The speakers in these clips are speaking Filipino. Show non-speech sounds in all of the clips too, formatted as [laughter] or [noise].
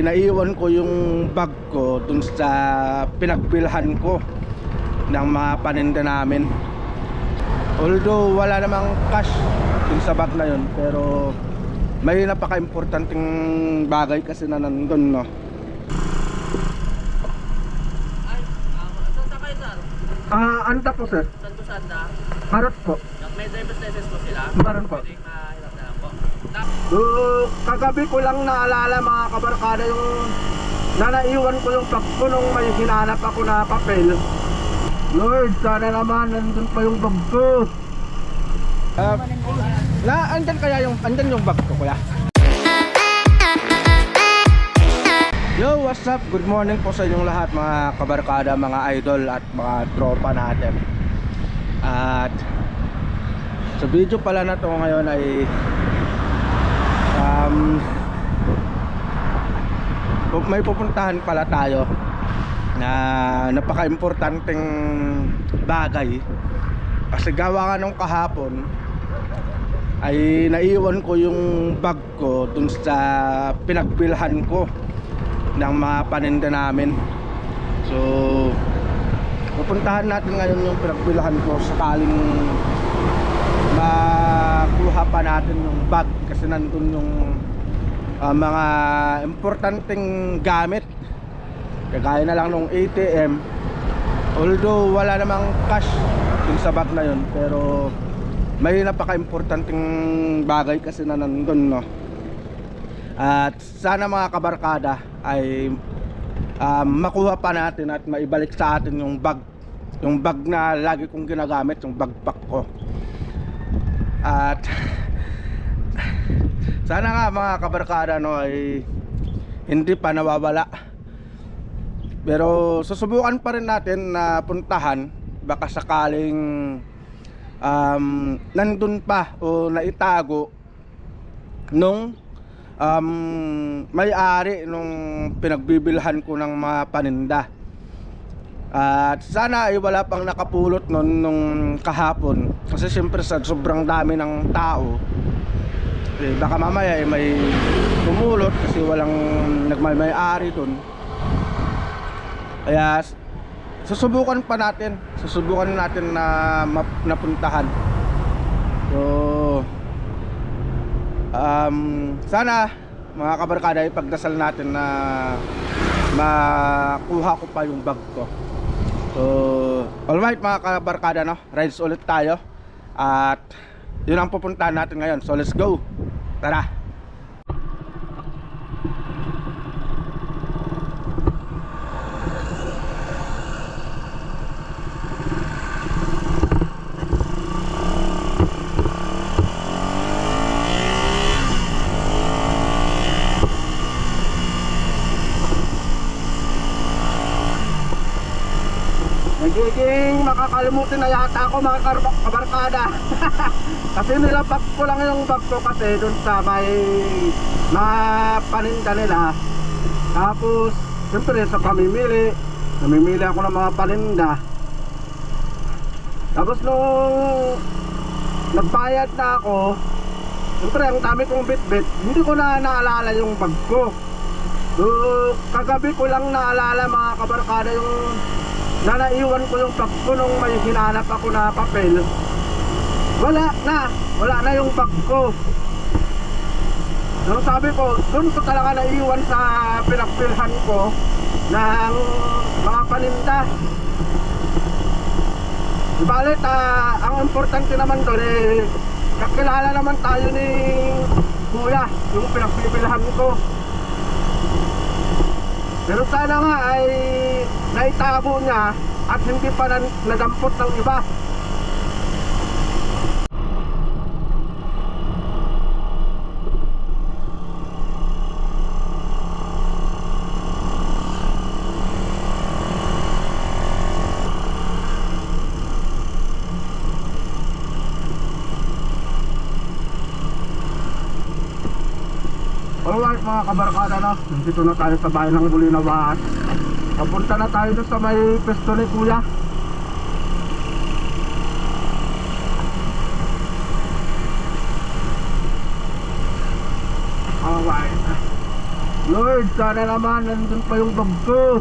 Naiwan ko yung bag ko dun sa pinagbilhan ko ng mga paninda namin. Although wala namang cash dun sa bag na yun pero may napaka-importanting bagay kasi na nandun no. Ah? Ah, anta po sir. Saan po sanda? Parot po. May driver's license po sila? Meron po. Pwedeng mahirap na lang po. Tap. Uh, kagabi ko lang naalala mga kabarkada yung na naiwan ko yung bag ko nung may hinanap ako na papel. Lord, sana naman nandun pa yung bag ko. Uh, na, andyan kaya yung, andyan yung bag ko kuya? Yo, what's up? Good morning po sa inyong lahat mga kabarkada, mga idol at mga tropa natin. At sa video pala na to ngayon ay um, may pupuntahan pala tayo na napaka-importanting bagay. Kasi gawa nga nung kahapon ay naiwan ko yung bag ko dun sa pinagbilhan ko ng mga paninda namin. So pupuntahan natin ngayon yung pinagbilhan ko sakaling makuha pa natin yung bag kasi nandun yung ah, mga importanteng gamit kagaya na lang nung ATM although wala namang cash dun sa bag na yun pero may napaka-importanting bagay kasi na nandun no? At sana mga kabarkada ay um, makuha pa natin at maibalik sa atin yung bag yung bag na lagi kong ginagamit yung backpack ko. At sana nga mga kabarkada no ay hindi pa nawawala. Pero susubukan pa rin natin na puntahan. Baka sakaling um, nandun pa o naitago nung um, may-ari nung pinagbibilhan ko ng mga paninda. At sana ay wala pang nakapulot nun nung kahapon. Kasi siyempre sa sobrang dami ng tao eh, baka mamaya eh, may tumulot kasi walang nagmay-ari dun. Kaya susubukan pa natin. Susubukan natin na napuntahan. So um, sana mga kabarkada ipagdasal natin na makuha ko pa yung bag ko. So alright mga kabarkada no? Rides ulit tayo. At yun ang pupuntahan natin ngayon. So let's go tara Nagiging makakalimutin na yata ako mga kabarkada. [laughs] Kasi nilabak ko lang yung bag ko kasi dun sa may mga paninda nila. Tapos siyempre sa pamimili Namimili ako ng mga paninda. Tapos nung nagbayad na ako Siyempre ang dami kong bitbit Hindi ko na naalala yung bag ko. So, kagabi ko lang naalala mga kabarkada yung na ko yung bag ko nung may hinanap ako na papel. Wala na. Wala na yung bag ko. Nung sabi ko dun ko talaga naiwan sa pinagpilhan ko ng mga paninda. Ibalit, ah, ang importante naman doon eh, kakilala naman tayo ni Kuya, yung pinagpipilhan ko. Pero sana nga ay naitago niya at hindi pa na, ng iba. Alright mga kabarkada na, dito na tayo sa bayan ng Bulinawas. Papunta na tayo sa may pesto ni Kuya. Alright. Lord, sana naman nandun pa yung bag ko.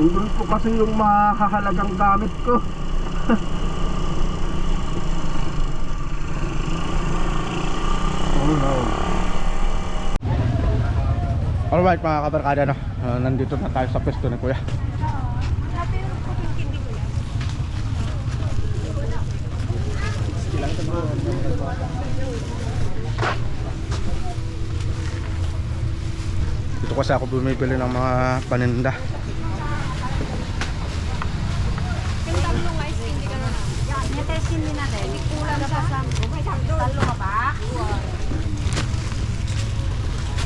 Nandun po kasi yung makakahalagang gamit ko. oh no. Alright mga kabarkada no. Ah, nandito na tayo sa pwesto ni Kuya. Dito kasi ako bumibili ng mga paninda.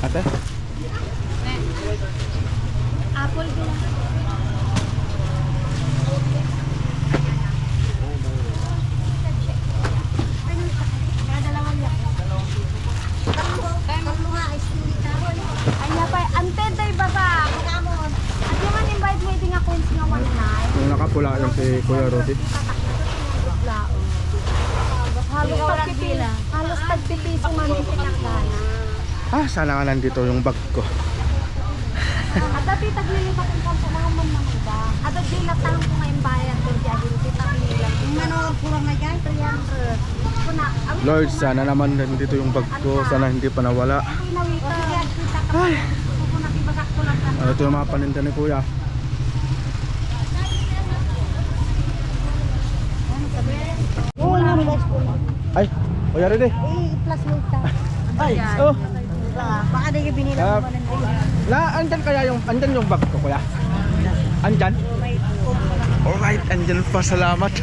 Ate? Apple baba. At yung nakapula yung si Kuya. Halos tagpipila. Halos pinakdana. Ah, sana nga nandito yung bag ko. At dati taglilipat yung kampo mga ng iba. At dati latang ko ngayon bayan doon di adin kita pinilang. Ano kurang na 300. Kuna ang Lord, sana naman nandito yung bag ko. Sana hindi pa nawala. Ay. Ko Ah, ito yung mga paninda ni Kuya. Ko. Ay, Kuya Rodi. Eh, plus multa. Ay, oh. Baka di ka binila Ah, mo ng La, andyan kaya yung, andyan yung bag ko, Kuya? Andyan? Alright, andyan pa, salamat. [laughs]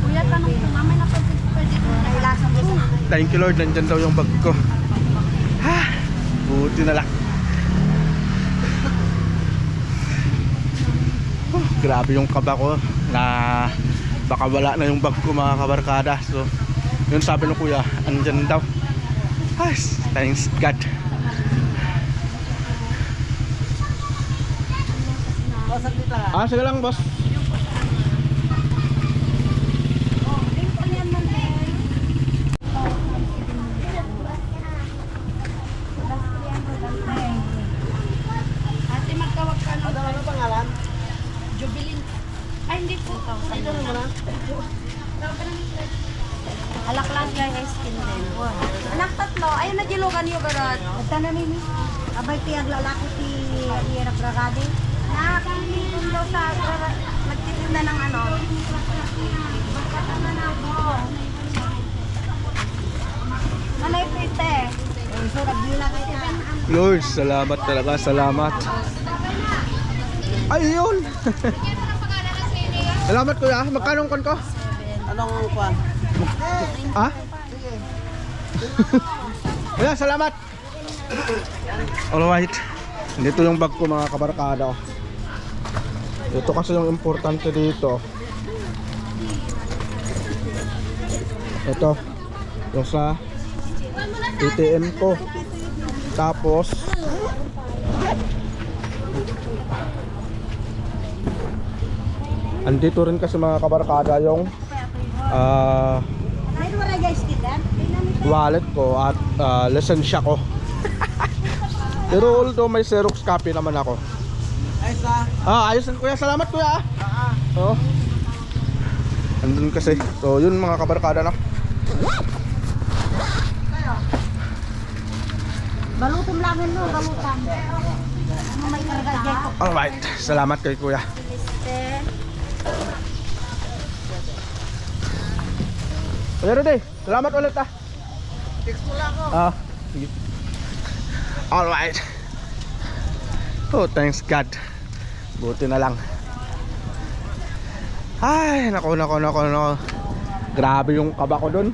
Kuya, tanong ko, mamay na pwede pwede ko. Nailasan ko sa Thank you Lord, nandyan daw yung bag ko. Ha, buti na lang. Grabe yung kaba ko na baka wala na yung bag ko mga kabarkada. So, yun sabi ng kuya, andyan daw. Ay, thanks God. Ah, sige lang boss. Ate, magtawag ka ng... Ano pangalan? Jubilin. Ay, hindi po. Ito mo na. Alak lang yung ice cream din. Anak tatlo. Ayun na dilugan yung na nini. Abay tiyag lalaki ti Ira Bragade. Nakakalimutan daw sa nagtitinda ng ano. Pagkatama na ako. Nanay Pite. So, nagdila kayo. Lord, salamat talaga, salamat. Ayun! [laughs] salamat kuya, magkano ang kon ko? Anong kwan? Ha? [laughs] Kuya, salamat! Alright, dito yung bag ko mga kabarkada. Ito kasi yung importante dito. Ito, yung sa ATM ko. Tapos Andito rin kasi mga kabarkada yung kita. wallet ko at ah, lisensya ko. Pero although may Xerox copy naman ako. Ayos ah. Ah, ayos din kuya. Salamat kuya. Oo. Andun kasi. So yun mga kabarkada na. Balutom lang yun, no? Balutan. Alright. Salamat kay kuya. Kuya Rudy, salamat ulit ah. Text mo lang ako. Ah, sige. Alright. Oh, thanks God. Buti na lang. Ay, nako, nako, nako, nako. Grabe yung kaba ko dun.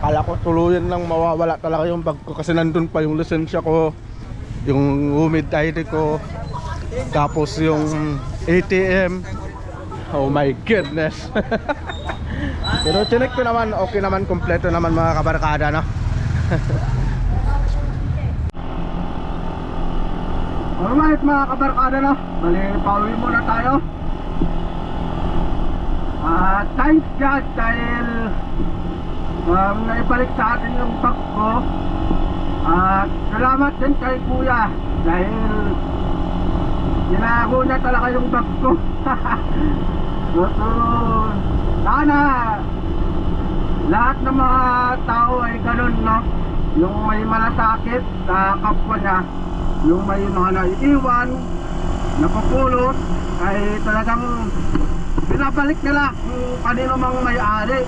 Akala ko tuluyan lang mawawala talaga yung bag ko kasi nandun pa yung lisensya ko, yung humid ID ko, tapos yung ATM. Oh my goodness. [laughs] Pero chinek ko naman, okay naman, kompleto naman mga kabarkada, no? [laughs] Alright mga kabarkada, no? Bali, pauwi muna tayo. Ah, thanks God dahil um, naibalik sa atin yung bag ko. At salamat din kay kuya dahil tinago niya talaga yung bag ko. [laughs] so, sana lahat ng mga tao ay ganun, no? Yung may malasakit sa kapwa niya, yung may mga naiiwan, napupulot, ay talagang binabalik nila kung kanino mang may-ari.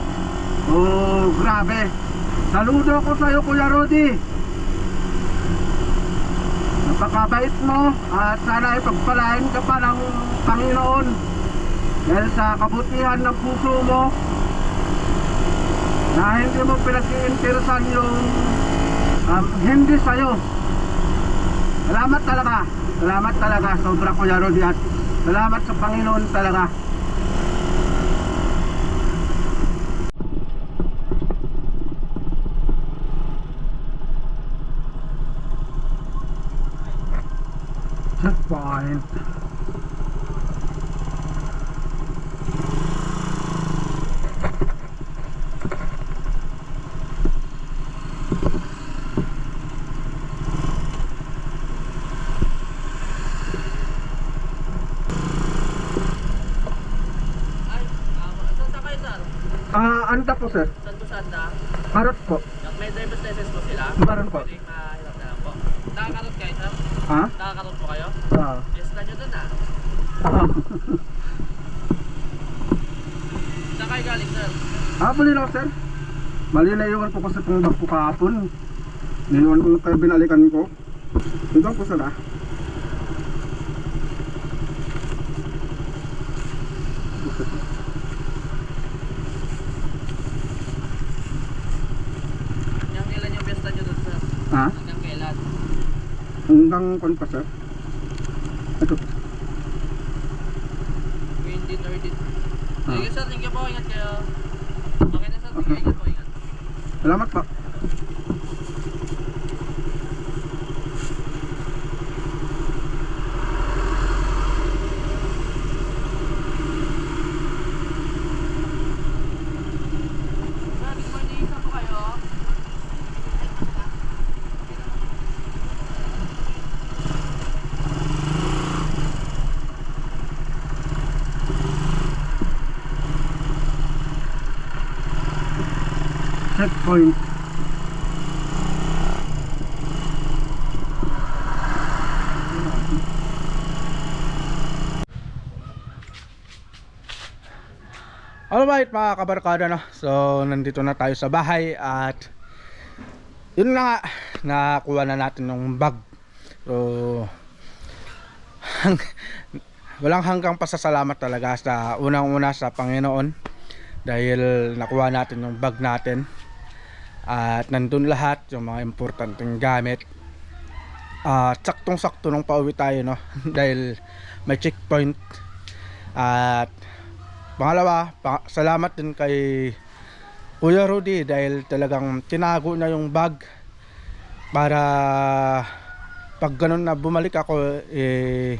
Oh, grabe. Saludo ko sa iyo, Kuya Rudy. Napakabait mo at sana ay pagpalain ka pa ng Panginoon dahil sa kabutihan ng puso mo na hindi mo pinag-iinteresan yung um, hindi sa'yo. Salamat talaga. Salamat talaga sobra Kuya Rudy at salamat sa Panginoon talaga. Checkpoint. Ay, ah, saan sa kayo, sir? Ah, anta po sir. Saan to saan na? Karot po. May driver's license po sila? Meron po. Pwedeng mahirap na lang po. Nakakarot kayo, sir? Ha? Nakakarot po kayo? Ah. Yes na nyo dun, ah. Ah. [laughs] Saan kayo galing, sir? Ah, bali lang sir. Mali na iwan ko kasi pang bag ko kahapon. Naiwan ko kaya binalikan ko. Ito po sir ah. Hanggang kailan yung piyesta nyo dun, sir? Ha? Hanggang kailan? Hanggang kon pa sir. Ito po. 20, 30. Ah. Sige, sir. Thank you po. Ingat kayo. Okay na, sir. Thank you. Ingat po, ingat. Salamat po. Checkpoint. Alright mga kabarkada no. So nandito na tayo sa bahay at yun na nga nakuha na natin yung bag. So hang, walang hanggang pasasalamat talaga sa unang-una sa Panginoon dahil nakuha natin yung bag natin at nandun lahat yung mga importanteng gamit. At saktong sakto nung pauwi tayo no? [laughs] Dahil may checkpoint. At pangalawa pa- salamat din kay Kuya Rudy dahil talagang tinago niya yung bag para pag ganun na bumalik ako eh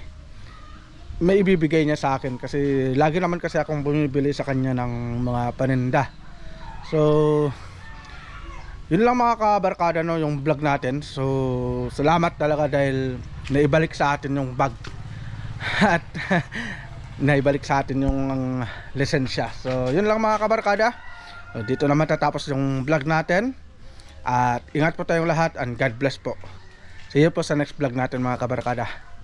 may ibibigay niya sa akin. Kasi lagi naman kasi akong bumibili sa kanya ng mga paninda. So yun lang mga kabarkada no yung vlog natin. So salamat talaga dahil naibalik sa atin yung bag [laughs] at [laughs] naibalik sa atin yung ang lisensya. So yun lang mga kabarkada. So, dito na matatapos yung vlog natin. At ingat po tayong lahat and God bless po. See you po sa next vlog natin mga kabarkada.